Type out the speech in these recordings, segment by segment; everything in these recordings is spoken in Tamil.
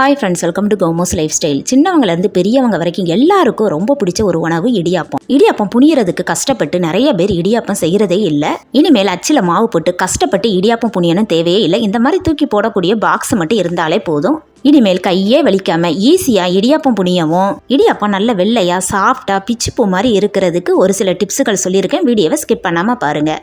Hi friends welcome to Komos lifestyle சின்னவங்கலேருந்து பெரியவங்க வரைக்கும் எல்லாருக்கும் ரொம்ப பிடிச்ச ஒரு உணவு இடியாப்பம். இடியாப்பம் புனியறதுக்கு கஷ்டப்பட்டு நிறைய பேர் இடியாப்பம் செய்கிறதே இல்லை. இனிமேல் அச்சில் மாவு போட்டு கஷ்டப்பட்டு இடியாப்பம் புனியணும் தேவையே இல்லை. இந்த மாதிரி தூக்கி போடக்கூடிய பாக்ஸ் மட்டும் இருந்தாலே போதும். இனிமேல் கையே வலிக்காம ஈஸியாக இடியாப்பம் புனியவும் இடியாப்பம் நல்ல வெள்ளையா பிச்சு பிச்சுப்பூ மாதிரி இருக்கிறதுக்கு ஒரு சில டிப்ஸுகள் சொல்லியிருக்கேன். வீடியோவை ஸ்கிப் பண்ணாமல் பாருங்கள்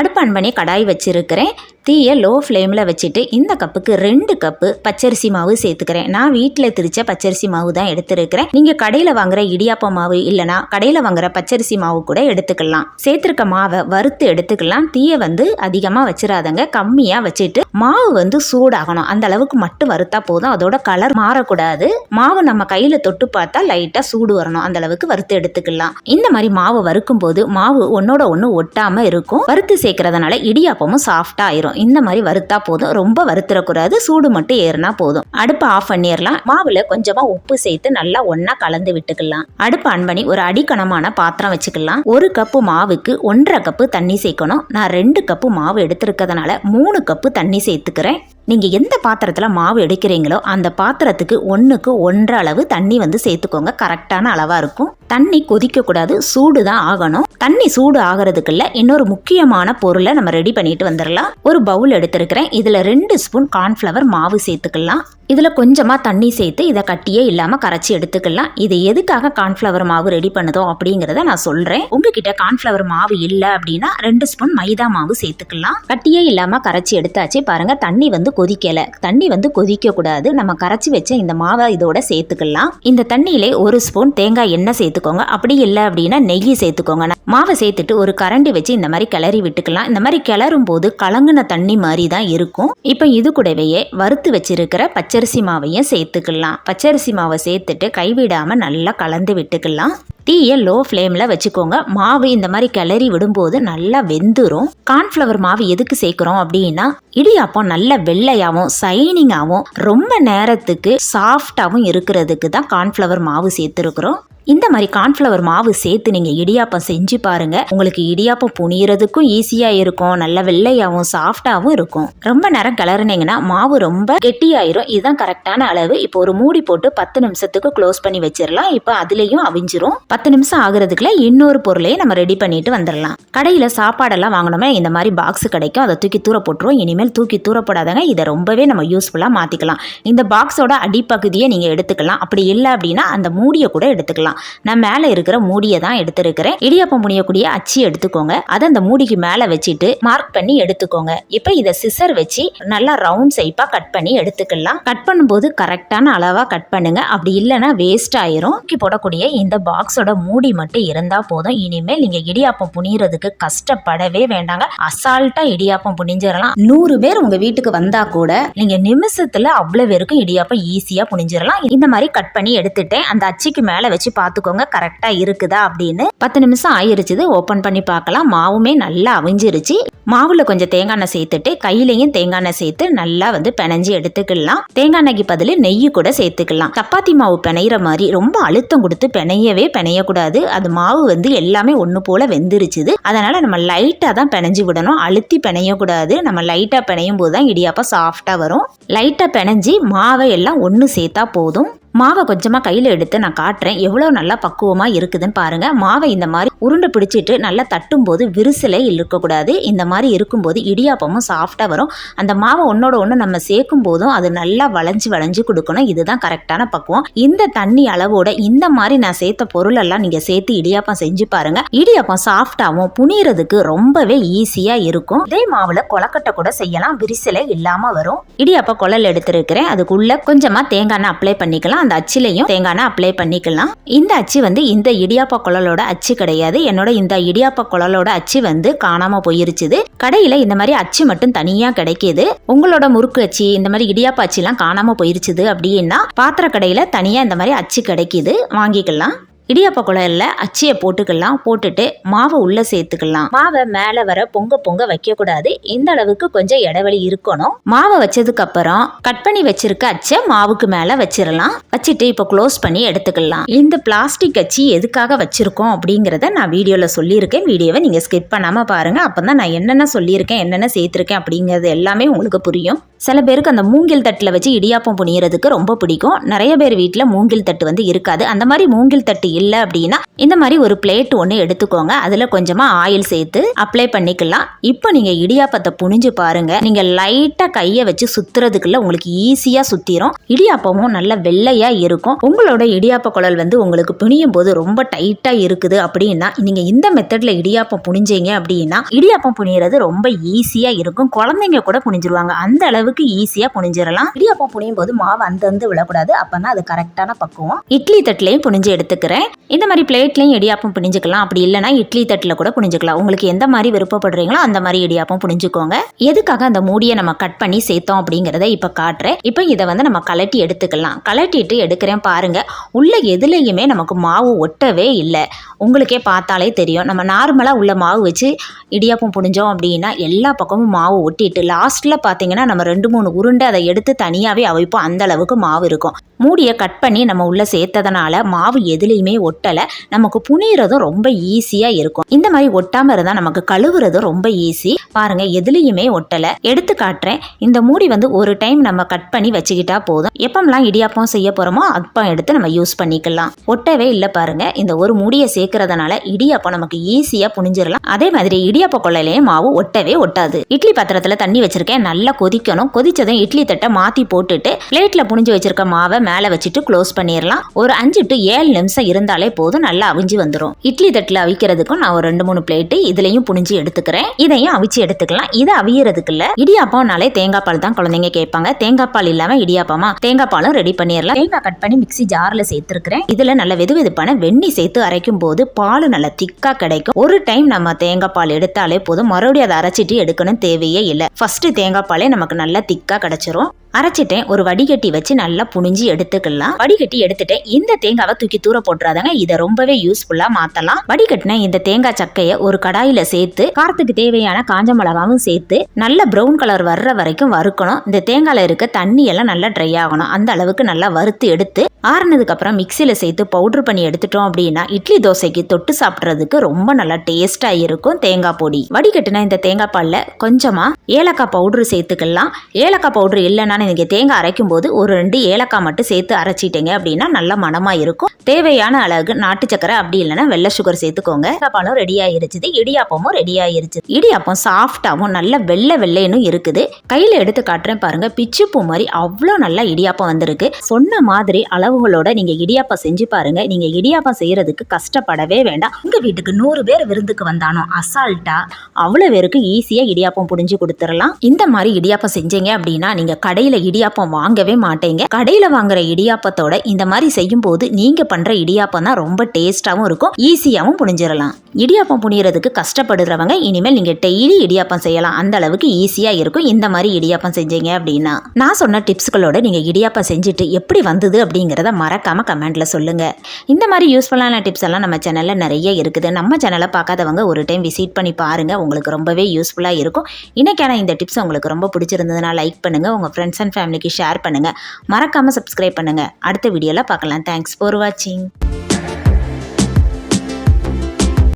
அடுப்பான் பண்ணி கடாய் வச்சிருக்கிறேன். தீயை லோ ஃப்ளேமில் வச்சுட்டு இந்த கப்புக்கு ரெண்டு கப்பு பச்சரிசி மாவு சேர்த்துக்கிறேன். நான் வீட்டில் திரிச்ச பச்சரிசி மாவு தான் எடுத்துருக்கிறேன். நீங்கள் கடையில் வாங்குற இடியாப்ப மாவு இல்லைனா கடையில் வாங்குற பச்சரிசி மாவு கூட எடுத்துக்கலாம். சேர்த்துருக்க மாவை வறுத்து எடுத்துக்கலாம். தீயை வந்து அதிகமாக வச்சிடாதங்க கம்மியாக வச்சுட்டு மாவு வந்து சூடாகணும். அந்த அளவுக்கு மட்டும் வறுத்தா போதும். அதோட கலர் மாறக்கூடாது. மாவு நம்ம கையில் தொட்டு பார்த்தா லைட்டாக சூடு வரணும். அந்த அளவுக்கு வறுத்து எடுத்துக்கலாம். இந்த மாதிரி மாவு வறுக்கும் போது மாவு ஒன்னோட ஒன்று ஒட்டாமல் இருக்கும். வறுத்து சேர்க்கறதுனால இடியாப்பமும் சாஃப்டாக ஆயிரும். இந்த மாதிரி வறுத்தா போதும். ரொம்ப வறுத்துறக்கூடாது. சூடு மட்டும் ஏறினா போதும். அடுப்பை ஆஃப் பண்ணிடலாம் மாவுல கொஞ்சமா உப்பு சேர்த்து நல்லா ஒன்றா கலந்து விட்டுக்கலாம். அடுப்பு ஆன் பண்ணி ஒரு அடிக்கணமான பாத்திரம் வச்சுக்கலாம். ஒரு கப்பு மாவுக்கு ஒன்றரை கப்பு தண்ணி சேர்க்கணும். நான் ரெண்டு கப்பு மாவு எடுத்திருக்கிறதுனால மூணு கப்பு தண்ணி சேர்த்துக்கிறேன். நீங்கள் எந்த பாத்திரத்தில் மாவு எடுக்கிறீங்களோ அந்த பாத்திரத்துக்கு ஒன்றுக்கு ஒன்றரை அளவு தண்ணி வந்து சேர்த்துக்கோங்க. கரெக்டான அளவாக இருக்கும். தண்ணி கொதிக்கக்கூடாது. சூடு தான் ஆகணும். தண்ணி சூடு ஆகிறதுக்குள்ள இன்னொரு முக்கியமான பொருளை நம்ம ரெடி பண்ணிட்டு வந்துடலாம் ஒரு பவுல் எடுத்திருக்கிறேன். இதில் ரெண்டு ஸ்பூன் கார்ன்ஃப்ளவர் மாவு சேர்த்துக்கலாம். இதில் கொஞ்சமாக தண்ணி சேர்த்து இதை கட்டியே இல்லாமல் கரைச்சி எடுத்துக்கலாம். இது எதுக்காக கார்ன்ஃப்ளவர் மாவு ரெடி பண்ணுதோ அப்படிங்கிறத நான் சொல்கிறேன் உங்ககிட்ட கார்ன்ஃப்ளவர் மாவு இல்லை அப்படின்னா ரெண்டு ஸ்பூன் மைதா மாவு சேர்த்துக்கலாம். கட்டியே இல்லாமல் கரைச்சி எடுத்தாச்சு. பாருங்கள் தண்ணி வந்து கொதிக்கலை. தண்ணி வந்து கொதிக்கக்கூடாது. நம்ம கரைச்சி வச்ச இந்த மாவை இதோட சேர்த்துக்கலாம். இந்த தண்ணியிலே ஒரு ஸ்பூன் தேங்காய் எண்ணெய் சேர்த்துக்கோங்க. அப்படி இல்லை அப்படின்னா நெய் சேர்த்துக்கோங்க. மாவை சேர்த்துட்டு ஒரு கரண்டி வச்சு இந்த மாதிரி கிளறி விட்டுக்கலாம். இந்த மாதிரி கிளறும் போது கலங்குன தண்ணி மாதிரி தான் இருக்கும். இப்போ இது கூடவே வறுத்து வச்சிருக்கிற பச்சரிசி மாவையும் சேர்த்துக்கலாம். பச்சரிசி மாவை சேர்த்துட்டு கைவிடாமல் நல்லா கலந்து விட்டுக்கலாம். தீயை லோ ஃப்ளேமில் வச்சுக்கோங்க. மாவு இந்த மாதிரி கிளறி விடும்போது நல்லா வெந்துரும். கார்ன்ஃப்ளவர் மாவு எதுக்கு சேர்க்குறோம் அப்படின்னா இடியாப்பம் நல்ல வெள்ளையாகவும் சைனிங்காகவும் ரொம்ப நேரத்துக்கு சாஃப்டாகவும் இருக்கிறதுக்கு தான் கார்ன்ஃப்ளவர் மாவு சேர்த்துருக்குறோம். இந்த மாதிரி கார்ன்ஃப்ளவர் மாவு சேர்த்து நீங்கள் இடியாப்பம் செஞ்சு பாருங்க. உங்களுக்கு இடியாப்பம் புனியறதுக்கும் ஈஸியாக இருக்கும். நல்ல வெள்ளையாகவும் சாஃப்டாகவும் இருக்கும். ரொம்ப நேரம் கிளறுனீங்கன்னா மாவு ரொம்ப கெட்டியாயிரும். இதுதான் கரெக்டான அளவு. இப்போ ஒரு மூடி போட்டு பத்து நிமிஷத்துக்கு க்ளோஸ் பண்ணி வச்சிடலாம் இப்போ அதுலேயும் அவிஞ்சிரும். பத்து நிமிஷம் ஆகுறதுக்குள்ள இன்னொரு பொருளையும் நம்ம ரெடி பண்ணிட்டு வந்துடலாம் கடையில் சாப்பாடெல்லாம் வாங்கினோமே இந்த மாதிரி பாக்ஸ் கிடைக்கும். அதை தூக்கி தூர போட்டுருவோம். இனிமேல் தூக்கி தூரப்படாதங்க இதை ரொம்பவே நம்ம யூஸ்ஃபுல்லாக மாற்றிக்கலாம் இந்த பாக்ஸோட அடிப்பகுதியை நீங்கள் எடுத்துக்கலாம். அப்படி இல்லை அப்படின்னா அந்த மூடியை கூட எடுத்துக்கலாம். நான் மேலே இருக்கிற மூடியை தான் எடுத்திருக்கிறேன். இடியாப்பம் முடியக்கூடிய அச்சி எடுத்துக்கோங்க. அதை அந்த மூடிக்கு மேலே வச்சுட்டு மார்க் பண்ணி எடுத்துக்கோங்க. இப்போ இதை சிசர் வச்சு நல்லா ரவுண்ட் ஷேப்பாக கட் பண்ணி எடுத்துக்கலாம். கட் பண்ணும்போது கரெக்டான அளவாக கட் பண்ணுங்கள் அப்படி இல்லைன்னா வேஸ்ட் ஆயிரும். தூக்கி போடக்கூடிய இந்த பாக்ஸோட மூடி மட்டும் இருந்தால் போதும். இனிமேல் நீங்கள் இடியாப்பம் புனியறதுக்கு கஷ்டப்படவே வேண்டாங்க. அசால்ட்டாக இடியாப்பம் புனிஞ்சிடலாம் நூறு பேர் உங்கள் வீட்டுக்கு வந்தால் கூட நீங்கள் நிமிஷத்தில் அவ்வளோ பேருக்கும் இடியாப்பம் ஈஸியாக புனிஞ்சிடலாம் இந்த மாதிரி கட் பண்ணி எடுத்துட்டேன். அந்த அச்சிக்கு மேலே வச்சு பார்த்துக்கோங்க கரெக்டாக இருக்குதா அப்படின்னு. பத்து நிமிஷம் ஆயிருச்சுது. ஓப்பன் பண்ணி பார்க்கலாம் மாவுமே நல்லா அவிஞ்சிருச்சு. மாவுல கொஞ்சம் தேங்காய் எண்ணெய் சேர்த்துட்டு கையிலையும் தேங்காய் எண்ணெய் சேர்த்து நல்லா வந்து பிணைஞ்சு எடுத்துக்கலாம். தேங்காய் எண்ணெய்க்கு பதில் நெய் கூட சேர்த்துக்கலாம். சப்பாத்தி மாவு பிணையிற மாதிரி ரொம்ப அழுத்தம் கொடுத்து பிணையவே பிணையக்கூடாது அது மாவு வந்து எல்லாமே ஒன்று போல வெந்துருச்சுது. அதனால நம்ம லைட்டாக தான் பிணைஞ்சு விடணும். அழுத்தி பிணையக்கூடாது. நம்ம லைட்டாக பிணையும் போது தான் இடியாப்பம் சாஃப்டாக வரும். லைட்டாக பிணைஞ்சி மாவை எல்லாம் ஒன்று சேர்த்தா போதும். மாவை கொஞ்சமாக கையில் எடுத்து நான் காட்டுறேன். எவ்வளோ நல்லா பக்குவமாக இருக்குதுன்னு பாருங்கள் மாவை இந்த மாதிரி உருண்டை பிடிச்சிட்டு நல்லா தட்டும்போது விரிசலே இருக்கக்கூடாது. இந்த மாதிரி இருக்கும்போது இடியாப்பமும் சாஃப்டாக வரும். அந்த மாவை ஒன்றோட ஒன்று நம்ம சேர்க்கும் போதும் அது நல்லா வளைஞ்சு வளைஞ்சு கொடுக்கணும். இதுதான் கரெக்டான பக்குவம். இந்த தண்ணி அளவோட இந்த மாதிரி நான் சேர்த்த பொருளெல்லாம் நீங்கள் சேர்த்து இடியாப்பம் செஞ்சு பாருங்கள் இடியாப்பம் சாஃப்டாகவும் புனியறதுக்கு ரொம்பவே ஈஸியாக இருக்கும். இதே மாவில் கொலக்கட்டை கூட செய்யலாம். விரிசலே இல்லாமல் வரும். இடியாப்பம் குழல் எடுத்திருக்கிறேன். அதுக்குள்ளே கொஞ்சமாக தேங்காய் எண்ணெய் அப்ளை பண்ணிக்கலாம். அந்த அச்சிலையும் தேங்காய் அப்ளை பண்ணிக்கலாம். இந்த அச்சு வந்து இந்த இடியாப்ப குழலோட அச்சு கிடையாது. என்னோட இந்த இடியாப்ப குழலோட அச்சு வந்து காணாம போயிருச்சுது. கடையில இந்த மாதிரி அச்சு மட்டும் தனியா கிடைக்கிது. உங்களோட முறுக்கு அச்சு இந்த மாதிரி இடியாப்ப அச்சுலாம் காணாம போயிருச்சுது அப்படின்னா பாத்திர கடையில தனியா இந்த மாதிரி அச்சு கிடைக்கிது. வாங்கிக்கலாம். இடியாப்ப குழல்ல அச்சியை போட்டுக்கலாம் போட்டுட்டு மாவை உள்ள சேர்த்துக்கலாம். மாவை மேலே வர பொங்க பொங்க வைக்கக்கூடாது. இந்த அளவுக்கு கொஞ்சம் இடைவெளி இருக்கணும். மாவை வச்சதுக்கு அப்புறம் கட் பண்ணி வச்சிருக்க அச்சை மாவுக்கு மேலே வச்சிடலாம் வச்சுட்டு இப்போ க்ளோஸ் பண்ணி எடுத்துக்கலாம். இந்த பிளாஸ்டிக் அச்சி எதுக்காக வச்சிருக்கோம் அப்படிங்கிறத நான் வீடியோவில் சொல்லியிருக்கேன். வீடியோவை நீங்கள் ஸ்கிப் பண்ணாமல் பாருங்கள் அப்போ தான் நான் என்னென்ன சொல்லியிருக்கேன் என்னென்ன சேர்த்துருக்கேன் அப்படிங்கிறது எல்லாமே உங்களுக்கு புரியும். சில பேருக்கு அந்த மூங்கில் தட்டில் வச்சு இடியாப்பம் புனியறதுக்கு ரொம்ப பிடிக்கும். நிறைய பேர் வீட்டில் மூங்கில் தட்டு வந்து இருக்காது. அந்த மாதிரி மூங்கில் தட்டு இல்லை அப்படின்னா இந்த மாதிரி ஒரு பிளேட் ஒன்று எடுத்துக்கோங்க. அதில் கொஞ்சமாக ஆயில் சேர்த்து அப்ளை பண்ணிக்கலாம். இப்போ நீங்கள் இடியாப்பத்தை புனிஞ்சு பாருங்கள் நீங்கள் லைட்டாக கையை வச்சு சுற்றுறதுக்குள்ள உங்களுக்கு ஈஸியாக சுற்றிடும் இடியாப்பமும் நல்ல வெள்ளையாக இருக்கும். உங்களோட இடியாப்ப குழல் வந்து உங்களுக்கு புனியும் போது ரொம்ப டைட்டாக இருக்குது அப்படின்னா நீங்கள் இந்த மெத்தடில் இடியாப்பம் புனிஞ்சீங்க அப்படின்னா இடியாப்பம் புனியறது ரொம்ப ஈஸியாக இருக்கும். குழந்தைங்க கூட புனிஞ்சிருவாங்க அந்த அளவுக்கு ஈஸியாக புனிஞ்சிடலாம் இடியாப்பம் புனியும் போது மாவு அந்தந்து விழக்கூடாது. அப்போ அது கரெக்டான பக்குவம். இட்லி தட்டிலையும் புனிஞ்சு எடுத்துக்கிறேன். இந்த மாதிரி பிளேட்லையும் இடியாப்பம் புனிஞ்சுக்கலாம் அப்படி இல்லைனா இட்லி தட்டில் கூட புனிஞ்சுக்கலாம் உங்களுக்கு எந்த மாதிரி விருப்பப்படுறீங்களோ அந்த மாதிரி இடியாப்பம் புனிஞ்சுக்கோங்க எதுக்காக அந்த மூடியை நம்ம கட் பண்ணி சேர்த்தோம் அப்படிங்கிறத இப்போ காட்டுறேன். இப்போ இதை வந்து நம்ம கலட்டி எடுத்துக்கலாம். கலட்டிட்டு எடுக்கிறேன் பாருங்க. உள்ள எதுலேயுமே நமக்கு மாவு ஒட்டவே இல்லை. உங்களுக்கே பார்த்தாலே தெரியும். நம்ம நார்மலாக உள்ள மாவு வச்சு இடியாப்பம் புனிஞ்சோம் அப்படின்னா எல்லா பக்கமும் மாவு ஒட்டிட்டு லாஸ்ட்டில் பார்த்தீங்கன்னா நம்ம ரெண்டு மூணு உருண்டை அதை எடுத்து தனியாகவே அவைப்போம். அந்த அளவுக்கு மாவு இருக்கும். மூடியை கட் பண்ணி நம்ம உள்ளே சேர்த்ததுனால மாவு எதுலேயுமே ஒட்டலை. நமக்கு புனிகிறதும் ரொம்ப ஈஸியாக இருக்கும். இந்த மாதிரி ஒட்டாமல் இருந்தால் நமக்கு கழுவுறதும் ரொம்ப ஈஸி. பாருங்கள் எதுலேயுமே ஒட்டலை. எடுத்து காட்டுறேன். இந்த மூடி வந்து ஒரு டைம் நம்ம கட் பண்ணி வச்சுக்கிட்டா போதும். எப்பம்லாம் இடியாப்பம் செய்ய போகிறோமோ அப்பம் எடுத்து நம்ம யூஸ் பண்ணிக்கலாம். ஒட்டவே இல்லை பாருங்க. இந்த ஒரு மூடியை சேர்க்கறதுனால இடியாப்பம் நமக்கு ஈஸியாக புனிஞ்சிடலாம் அதே மாதிரி இடியாப்ப கொள்ளையிலேயே மாவு ஒட்டவே ஒட்டாது. இட்லி பாத்திரத்தில் தண்ணி வச்சிருக்கேன். நல்லா கொதிக்கணும். கொதிச்சதும் இட்லி தட்டை மாற்றி போட்டுட்டு பிளேட்டில் புனிஞ்சு வச்சிருக்க மாவை மேலே வச்சுட்டு க்ளோஸ் பண்ணிடலாம் ஒரு அஞ்சு டு ஏழு நிமிஷம் இருந்தாலே போதும் நல்லா அவிஞ்சு வந்துடும் இட்லி தட்டில் அவிக்கிறதுக்கும் நான் ஒரு ரெண்டு மூணு பிளேட்டு இதுலையும் புனிஞ்சு எடுத்துக்கிறேன். இதையும் அவிச்சு எடுத்துக்கலாம். இதை அவியறதுக்குள்ள இடியாப்பம்னாலே தேங்காய் பால் தான் குழந்தைங்க கேட்பாங்க. தேங்காய் பால் இல்லாம இடியாப்பமா? தேங்காய் பாலும் ரெடி பண்ணிடலாம். தேங்காய் கட் பண்ணி மிக்ஸி ஜார்ல சேர்த்துருக்கிறேன். இதுல நல்ல வெது வெதுப்பான வெண்ணி சேர்த்து அரைக்கும் போது பால் நல்லா திக்கா கிடைக்கும். ஒரு டைம் நம்ம தேங்காய் பால் எடுத்தாலே போதும். மறுபடியும் அதை அரைச்சிட்டு எடுக்கணும் தேவையே இல்லை. ஃபர்ஸ்ட் தேங்காய் பாலே நமக்கு நல்லா திக்கா கிடைச்சிரும். அரைச்சிட்டேன். ஒரு வடிகட்டி வச்சு நல்லா புனிஞ்சு எடுத்துக்கலாம். வடிகட்டி எடுத்துட்டேன் இந்த தேங்காவை தூக்கி தூர போட்டுறாதங்க. இதை ரொம்பவே யூஸ்ஃபுல்லா மாத்தலாம். வடிகட்டின இந்த தேங்காய் சக்கையை ஒரு கடாயில சேர்த்து காரத்துக்கு தேவையான காஞ்ச மிளகாவும் சேர்த்து நல்ல ப்ரௌன் கலர் வர்ற வரைக்கும் வறுக்கணும். இந்த தேங்காயில இருக்க தண்ணி எல்லாம் நல்லா ட்ரை ஆகணும். அந்த அளவுக்கு நல்லா வறுத்து எடுத்து ஆறுனதுக்கு அப்புறம் மிக்சியில சேர்த்து பவுடர் பண்ணி எடுத்துட்டோம் அப்படின்னா இட்லி தோசைக்கு தொட்டு சாப்பிட்றதுக்கு ரொம்ப நல்லா டேஸ்டா இருக்கும் தேங்காய் பொடி. வடிகட்டின இந்த தேங்காய் பால்ல கொஞ்சமா ஏலக்காய் பவுடர் சேர்த்துக்கலாம். ஏலக்காய் பவுடர் இல்லைன்னா இங்கே தேங்காய் அரைக்கும் போது ஒரு ரெண்டு ஏலக்காய் மட்டும் சேர்த்து அரைச்சிட்டீங்க அப்படின்னா நல்ல மணமாக இருக்கும். தேவையான அளவுக்கு நாட்டு சக்கரை அப்படி இல்லைன்னா வெள்ளை சுகர் சேர்த்துக்கோங்க. பாலும் ரெடி ஆயிருச்சுது இடியாப்பமும் ரெடி ஆயிருச்சு. இடியாப்பம் சாஃப்டாகவும் நல்ல வெள்ளை வெள்ளைன்னு இருக்குது. கையில் எடுத்து காட்டுறேன் பாருங்க. பிச்சு பூ மாதிரி அவ்வளோ நல்லா இடியாப்பம் வந்திருக்கு. சொன்ன மாதிரி அளவுகளோட நீங்கள் இடியாப்பம் செஞ்சு பாருங்க. நீங்கள் இடியாப்பம் செய்யறதுக்கு கஷ்டப்படவே வேண்டாம். உங்கள் வீட்டுக்கு நூறு பேர் விருந்துக்கு வந்தானோ அசால்ட்டா அவ்வளோ பேருக்கு ஈஸியாக இடியாப்பம் புடிஞ்சு கொடுத்துடலாம். இந்த மாதிரி இடியாப்பம் செஞ்சீங்க அப்படின்னா நீங்கள் கடையில் இடியாப்பம் வாங்கவே மாட்டேங்க. கடையில் வாங்குற இடியாப்பத்தோட இந்த மாதிரி செய்யும் போது நீங்கள் பண்ணுற இடியாப்பம் தான் ரொம்ப டேஸ்ட்டாகவும் இருக்கும் ஈஸியாகவும் புனிஞ்சிடலாம் இடியாப்பம் புனியறதுக்கு கஷ்டப்படுறவங்க இனிமேல் நீங்கள் டெய்லி இடியாப்பம் செய்யலாம். அந்த அளவுக்கு ஈஸியாக இருக்கும் இந்த மாதிரி இடியாப்பம் செஞ்சீங்க அப்படின்னா. நான் சொன்ன டிப்ஸ்களோட நீங்கள் இடியாப்பம் செஞ்சுட்டு எப்படி வந்தது அப்படிங்கிறத மறக்காமல் கமெண்ட்டில் சொல்லுங்கள் இந்த மாதிரி யூஸ்ஃபுல்லான டிப்ஸ் எல்லாம் நம்ம சேனலில் நிறைய இருக்குது. நம்ம சேனலை பார்க்காதவங்க ஒரு டைம் விசிட் பண்ணி பாருங்கள் உங்களுக்கு ரொம்பவே யூஸ்ஃபுல்லாக இருக்கும். இன்றைக்கான இந்த டிப்ஸ் உங்களுக்கு ரொம்ப பிடிச்சிருந்ததுன்னா லைக் பண்ணுங்கள் உங்கள் ஃப்ரெண்ட்ஸ் அண்ட் ஃபேமிலிக்கு ஷேர் பண்ணுங்கள் மறக்காமல் சப்ஸ்கிரைப் பண்ணுங்கள் அடுத்த வீடியோவில் பார்க்கலாம். தேங்க்ஸ் ஃபார் வாட்சிங்